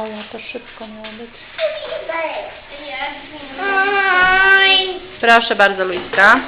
O, ja to szybko miało być. Proszę bardzo, Luiska.